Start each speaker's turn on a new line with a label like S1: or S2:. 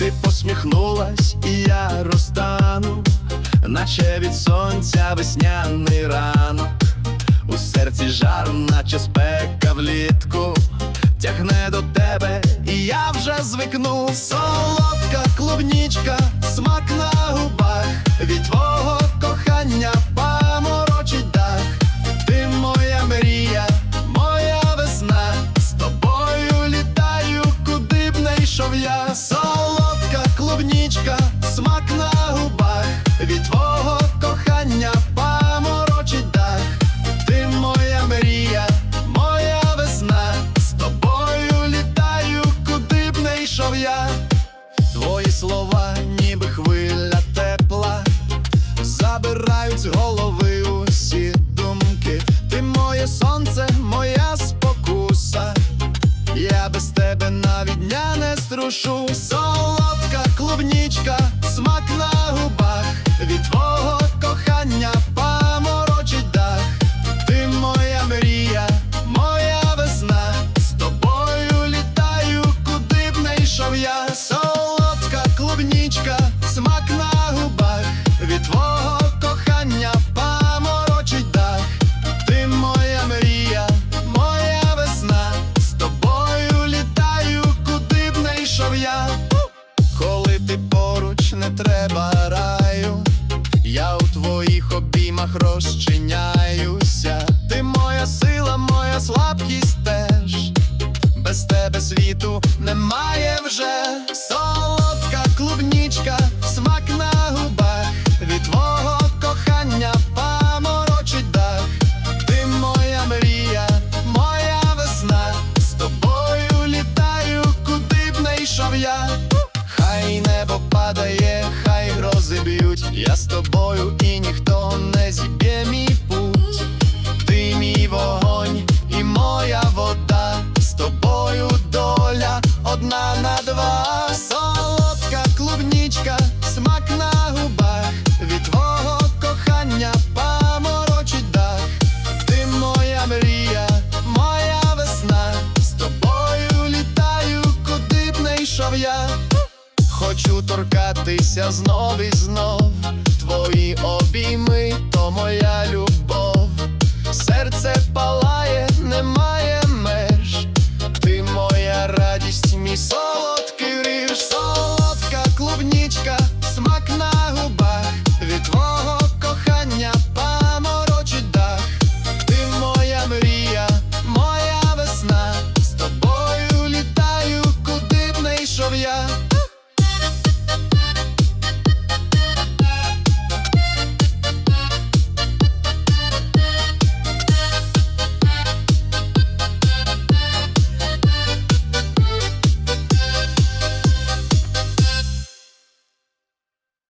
S1: Ти посміхнулась, і я розтану, наче від сонця весняний ранок. У серці жар, наче спека влітку, тягне до тебе, і я вже звикну. Солодка клубнічка, я. Твої слова, ніби хвиля тепла, забирають з голови усі думки. Ти моє сонце, моя спокуса. Я без тебе навіть дня не струшу. Солодка клубнічка, смак на губах, від ти поруч не треба раю, я у твоїх обіймах розчиняюся. Тобою і ніхто не зіб'є мій путь. Ти мій вогонь і моя вода, з тобою доля одна на два. Солодка клубнічка, смак на губах, від твого кохання паморочить дах. Ти моя мрія, моя весна, з тобою літаю, куди б не йшов я. Хочу торкатися знов і знов. Твої обійми, то моя любов. Серце.